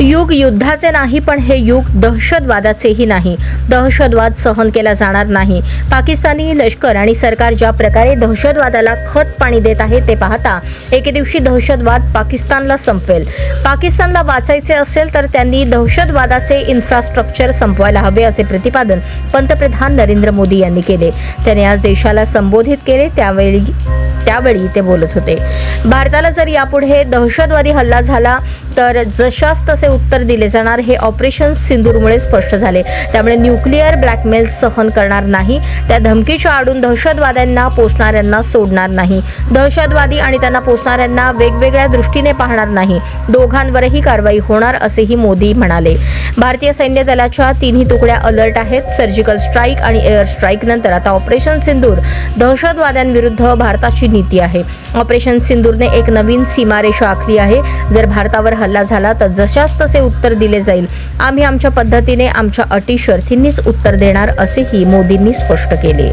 युग युद्धाचे नाही पण हे युग दहशतवादाचेही नाही. दहशतवाद सहन केला जाणार नाही. पाकिस्तानी लष्कर आणि सरकार ज्या प्रकारे दहशतवादाला खत पाणी देत आहे ते पाहता एके दिवशी दहशतवाद पाकिस्तानला संपवेल पाकिस्तानला वाचायचे असेल तर त्यांनी दहशतवादाचे इन्फ्रास्ट्रक्चर संपवायला हवे असे प्रतिपादन पंतप्रधान नरेंद्र मोदी यांनी केले. त्याने आज देशाला संबोधित केले त्यावेळी त्यावेळी ते बोलत होते. भारताला जर यापुढे दहशतवादी हल्ला झाला तर जशास तसे उत्तर दिले जाणार हे ऑपरेशन सिंदूरमुळे स्पष्ट झाले. त्यामुळे न्यूक्लिअर ब्लॅकमेल सहन करणार नाही. त्या धमकीच्या आडून दहशतवाद्यांना पोचणाऱ्यांना सोडणार नाही. दहशतवादी आणि त्यांना पोचणाऱ्यांना वेगवेगळ्या दृष्टीने पाहणार नाही. दोघांवरही कारवाई होणार असेही मोदी म्हणाले. भारतीय सैन्य दलाच्या तिन्ही तुकड्या अलर्ट आहेत. सर्जिकल स्ट्राईक आणि एअर स्ट्राईक नंतर आता ऑपरेशन सिंदूर दहशतवाद्यांविरुद्ध भारताची नीती आहे. ऑपरेशन सिंदूरने एक नवीन सीमारेषा आखली आहे. जर भारतावर हल्ला झाला तर जशाच तसे उत्तर दिले जाईल. आम्ही आमच्या पद्धतीने आमच्या अटी शर्थींनीच उत्तर देणार असेही मोदींनी स्पष्ट केले.